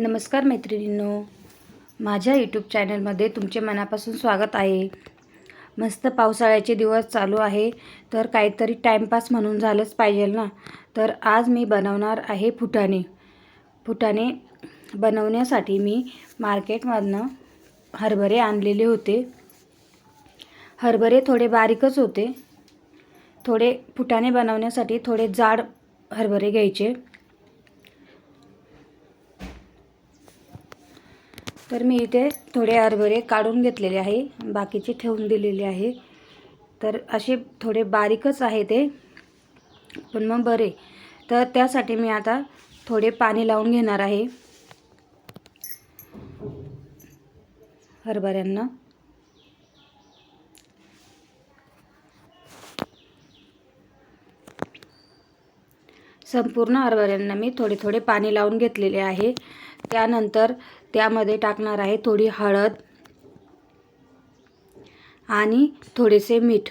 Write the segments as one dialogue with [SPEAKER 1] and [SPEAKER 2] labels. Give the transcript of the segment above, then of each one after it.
[SPEAKER 1] नमस्कार मैत्रिणींनो. माझ्या यूट्यूब चॅनलमध्ये तुमचे मनापासून स्वागत आहे. मस्त पावसाळ्याचे दिवस चालू आहे तर काहीतरी टाईमपास म्हणून झालंच पाहिजे ना? तर आज मी बनवणार आहे फुटाणे. फुटाणे बनवण्यासाठी मी मार्केटमधनं हरभरे आणलेले होते. हरभरे थोडे बारीकच होते. थोडे फुटाणे बनवण्यासाठी थोडे जाड हरभरे घ्यायचे. तर मी इथे थोडे हरभरे काढून घेतलेले आहे बाकीचे ठेवून दिलेले आहे. तर असे थोडे बारीकच आहे ते पण मग बरे. तर त्यासाठी मी आता थोडे पाणी लावून घेणार आहे. हरभऱ्यांना. संपूर्ण हरभऱ्यांना मी थोडे थोडे पाणी लावून घेतलेले आहे. त्यानंतर त्यामध्ये टाकणार आहे थोडी हळद आणि थोडेसे मीठ.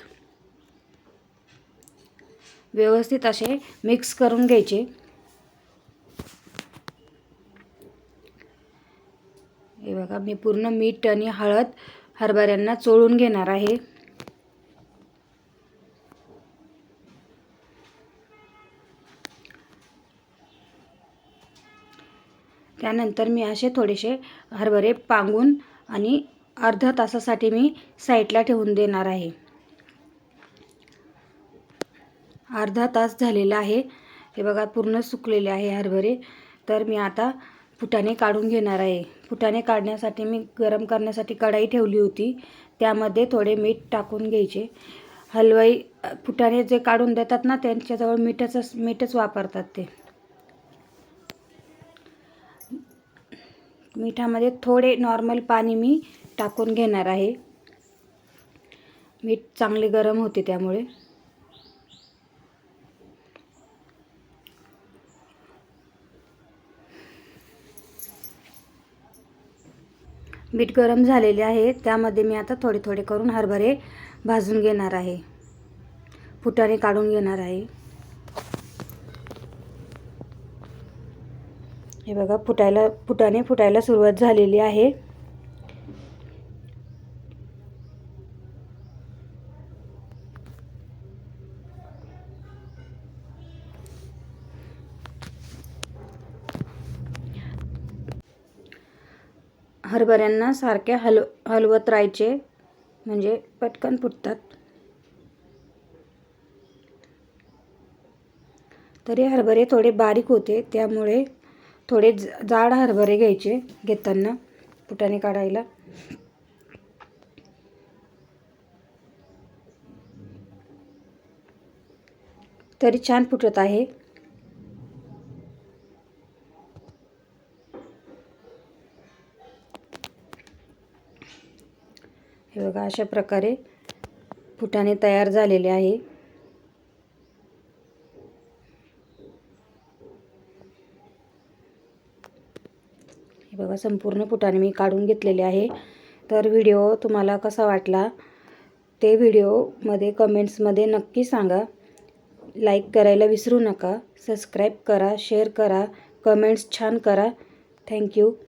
[SPEAKER 1] व्यवस्थित असे मिक्स करून घ्यायचे. हे बघा मी पूर्ण मीठ आणि हळद हरभऱ्यांना चोळून घेणार आहे. त्यानंतर मी असे थोडेसे हरभरे पांगून आणि अर्ध्या तासासाठी मी साईडला ठेवून देणार आहे. अर्धा तास झालेला आहे. हे बघा पूर्ण सुकलेले आहे हरभरे. तर मी आता फुटाणे काढून घेणार आहे. फुटाणे काढण्यासाठी मी गरम करण्यासाठी कढाई ठेवली होती. त्यामध्ये थोडे मीठ टाकून घ्यायचे. हलवाई फुटाणे जे काढून देतात ना त्यांच्याजवळ मीठच मीठच वापरतात ते. मिठामध्ये थोडे नॉर्मल पाणी मी टाकून घेणार आहे. मीठ चांगले गरम होते त्यामुळे. मीठ गरम झालेले आहे त्यामध्ये मी आता थोडे थोडे करून हरभरे भाजून घेणार आहे. फुटाने काढून घेणार आहे. हे बघा फुटायला फुटाने फुटायला सुरुवात झालेली आहे. हरभऱ्यांना सारखे हल हलवत राहायचे म्हणजे पटकन फुटतात. तरी हरभरे थोडे बारीक होते त्यामुळे थोडे जाड हरभरे घ्यायचे घेताना फुटाने काढायला. तरी छान फुटत आहे. हे बघा अशा प्रकारे फुटाने तयार झालेले आहे. हे बघा संपूर्ण पुटाने मी काढून घेतलेले आहे. तर व्हिडिओ तुम्हाला कसा वाटला ते व्हिडिओमध्ये कमेंट्समध्ये नक्की सांगा. लाईक करायला विसरू नका सबस्क्राईब करा शेअर करा कमेंट्स छान करा. थँक्यू